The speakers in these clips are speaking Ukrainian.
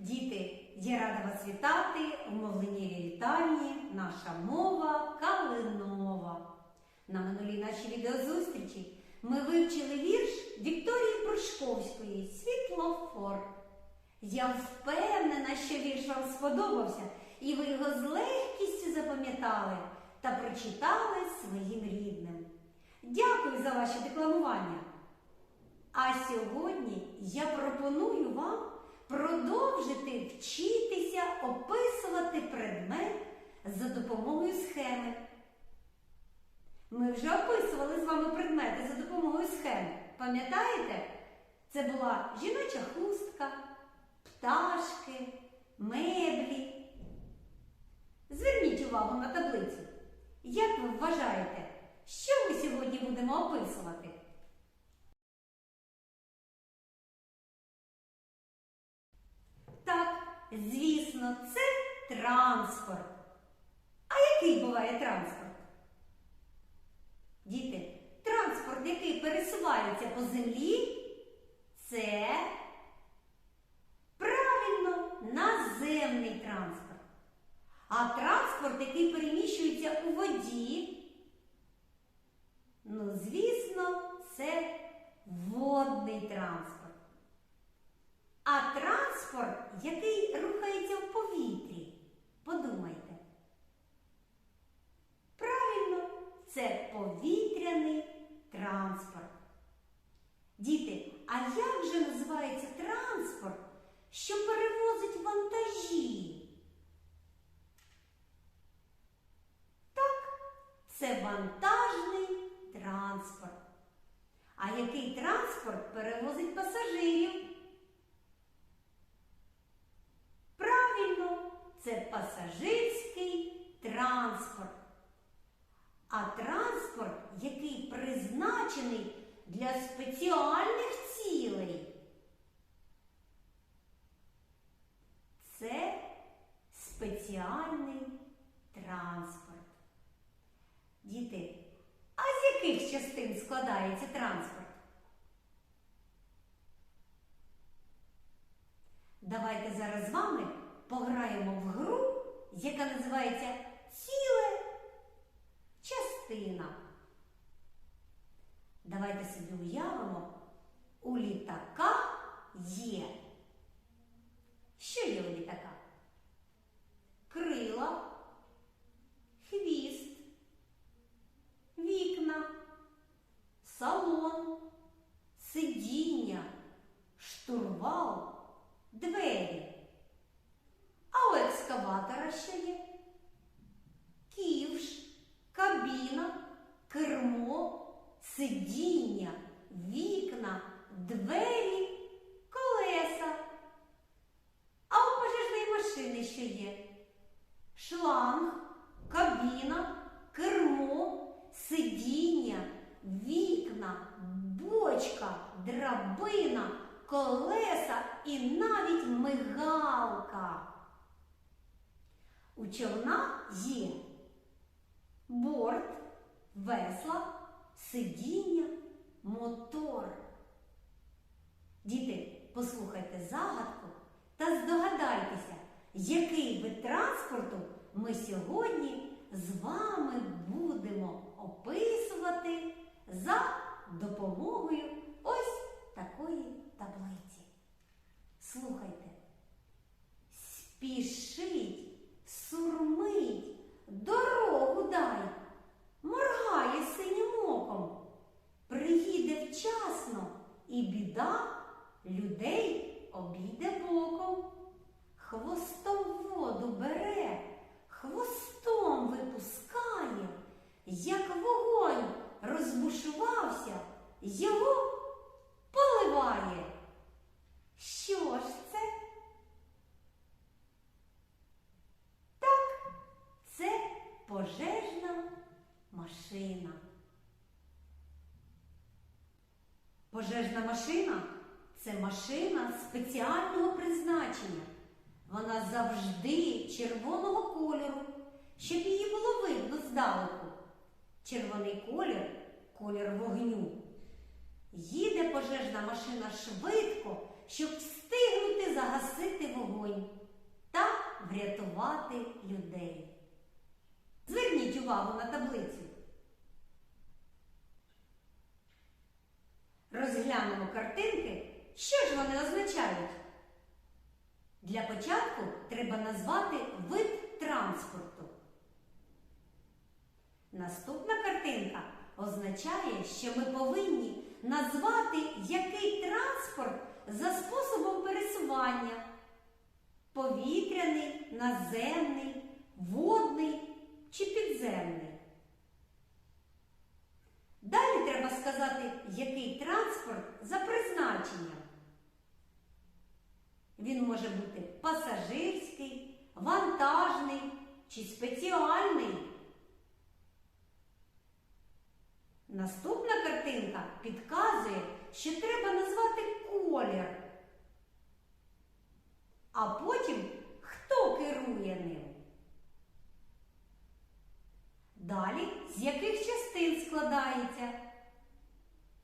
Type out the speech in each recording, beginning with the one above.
Діти, я рада вас вітати у мовленнєвій вітальні наша мова калинова. На минулій нашій відеозустрічі ми вивчили вірш Вікторії Прушковської Світлофор. Я впевнена, що вірш вам сподобався, і ви його з легкістю запам'ятали та прочитали своїм рідним. Дякую за ваше декламування. А сьогодні я пропоную вам продовжити за допомогою схеми. Ми вже описували з вами предмети за допомогою схеми. Пам'ятаєте? Це була жіноча хустка, пташки, меблі. Зверніть увагу на таблицю. Як ви вважаєте, що ми сьогодні будемо описувати? Так, звісно, це транспорт. Який буває транспорт? Діти, транспорт, який пересувається по землі, це правильно наземний транспорт. А транспорт, який переміщується у воді, ну, звісно, це водний транспорт. А транспорт, який рухається в повітрі, подумайте. Правильно, це повітряний транспорт. Діти, а як же називається транспорт, що перевозить вантажі? Так, це вантажний транспорт. А який транспорт перевозить пасажирів? Правильно, це пасажирський транспорт. А транспорт, який призначений для спеціальних цілей, це спеціальний транспорт. Діти, а з яких частин складається транспорт? Давайте зараз з вами пограємо в гру, яка називається ціле частина. Давайте собі уявимо, у літака є. Що є у літака? Крила, хвіст, вікна, салон, сидіння, штурвал, двері. А у екскаватора що є? Ківш, кабіна, кермо, сидіння, вікна, двері, колеса. А у пожежної машини що є? Шланг, кабіна, кермо, сидіння, вікна, бочка, драбина, колеса і навіть мигалка. У човна є борт, весла, сидіння, мотор. Діти, послухайте загадку та здогадайтеся, який вид транспорту ми сьогодні з вами будемо описувати за допомогою ось такої таблиці. Слухайте. Спішить, сурмить, людей обійде боком. Хвостом воду бере, хвостом випускає, як вогонь розбушувався, його поливає. Що ж це? Так, це пожежна машина. Пожежна машина це машина спеціального призначення. Вона завжди червоного кольору, щоб її було видно здалеку. Червоний колір колір вогню. Їде пожежна машина швидко, щоб встигнути загасити вогонь. керувати людей. Зверніть увагу на таблицю. Розглянемо картинки. Що ж вони означають? Для початку треба назвати вид транспорту. Наступна картинка означає, що ми повинні назвати який транспорт за способом пересування. Повітряний, наземний, водний чи підземний. Далі треба сказати, який транспорт за призначенням. Він може бути пасажирський, вантажний чи спеціальний. Наступна картинка підказує, що треба назвати колір. А потім хто керує ним. Далі з яких частин складається.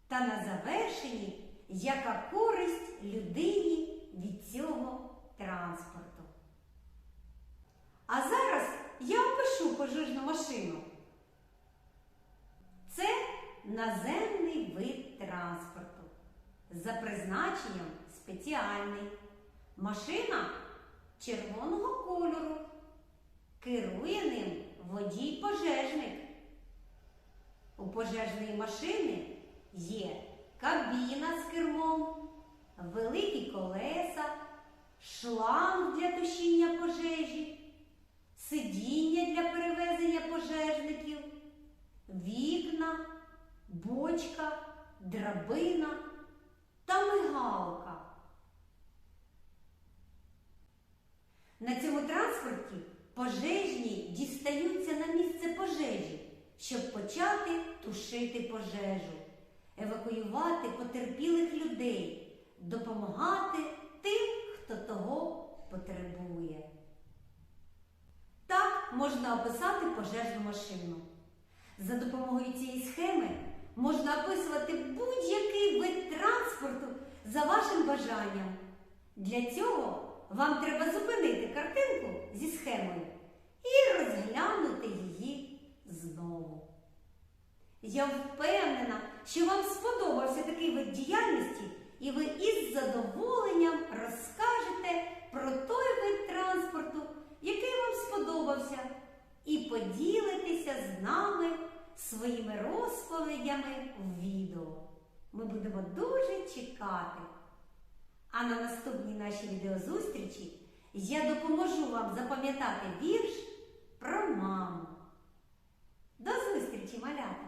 Та на завершенні, яка користь людині від цього транспорту. А зараз я опишу пожежну машину. Це наземний вид транспорту. За призначенням спеціальний. Машина червоного кольору. Керує ним водій-пожежник. У пожежної машини є кабіна з кермом, великі колеса, шланг для тушіння пожежі, сидіння для перевезення пожежників, вікна, бочка, драбина та мигалка. На цьому транспорті пожежні дістаються на місце пожежі, щоб почати тушити пожежу, евакуювати потерпілих людей, допомагати тим, хто того потребує. Так можна описати пожежну машину. За допомогою цієї схеми можна описувати будь-який вид транспорту за вашим бажанням. Для цього вам треба зупинити картинку зі схемою і розглянути її знову. Я впевнена, що вам сподобався такий вид діяльності, і ви із задоволенням розкажете про той вид транспорту, який вам сподобався, і поділитеся з нами своїми розповідями в відео. Ми будемо дуже чекати. А на наступній нашій відеозустрічі я допоможу вам запам'ятати вірш про маму. До зустрічі, малята!